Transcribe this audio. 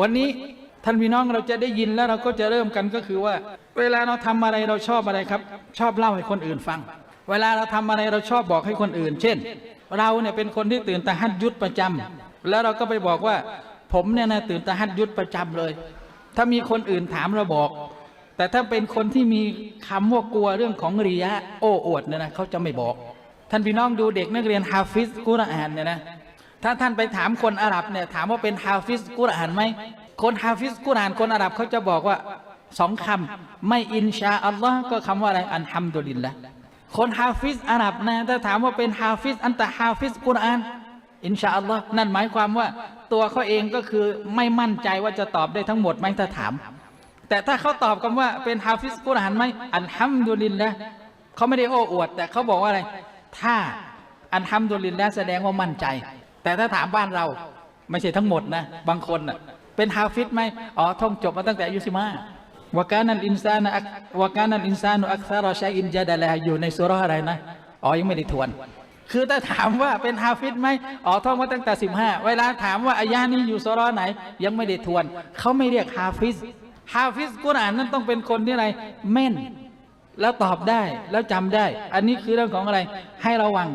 วันนี้ท่านพี่น้องเราจะได้ยินแล้วเราก็จะเริ่มกันก็คือว่า เวลาเราทำอะไรเราชอบอะไรครับ ชอบเล่าให้คนอื่นฟัง เวลาเราทำอะไรเราชอบบอกให้คนอื่น เช่น เราเนี่ยเป็นคนที่ตื่นตะฮัดยุดประจำแล้วเราก็ไปบอกว่า ผมเนี่ยนะตื่นตะฮัดยุดประจำเลย ถ้ามีคนอื่นถามเราบอก แต่ถ้าเป็นคนที่มีคำว่ากลัวเรื่องของริยะโอ้อวดเนี่ยนะเขาจะไม่บอก ท่านพี่น้องดูเด็กนักเรียนฮาฟิซกุรอานเนี่ยนะ ถ้าท่านไปถามคนอาหรับเนี่ยถามว่าเป็นฮาฟิซกุรอานไหมคนฮาฟิซกุรอานคนอาหรับเขาจะบอกว่าสองคำไม่อินชาอัลลอฮ์ก็คำว่าอะไรอันฮัมดุลิลละคนฮาฟิซอาหรับนะถ้าถามว่าเป็นฮาฟิซอันตะฮาฟิซกุรอานอินชาอัลลอฮ์นั่นหมายความว่าตัวเขาเองก็คือไม่มั่นใจว่าจะตอบได้ทั้งหมดไหมถ้าถาม แต่ถ้าเขาตอบคำว่าเป็นฮาฟิซกุรอานไหมอันฮัมดุลิลละเขาไม่ได้โอ้อวด แต่เขาบอกว่าอะไร ถ้าอันฮัมดุลิลละแสดงว่ามั่นใจ แต่ถ้าถามบ้านเราไม่ใช่ทั้งหมดนะ บางคนนะเป็นฮาฟิซไหมอ๋อท่องจบมาตั้งแต่อายุสิมาวกานัลอินซานะวกานัลอินซานุอักซารอชัยอินจาดะลาอยู่ในสุรอะไรนะอ๋อยังไม่ได้ทวน คือถ้าถามว่าเป็นฮาฟิซไหมอ๋อท่องมาตั้งแต่สิบห้าเวลาถามว่าอายานี้อยู่สุรไหน ยังไม่ได้ทวน เขาไม่เรียกฮาฟิซฮาฟิซกุรอานนั้นต้องเป็นคนที่อะไรแม่น แล้วตอบได้แล้วจำได้ อันนี้คือเรื่องของอะไร ให้ระวัง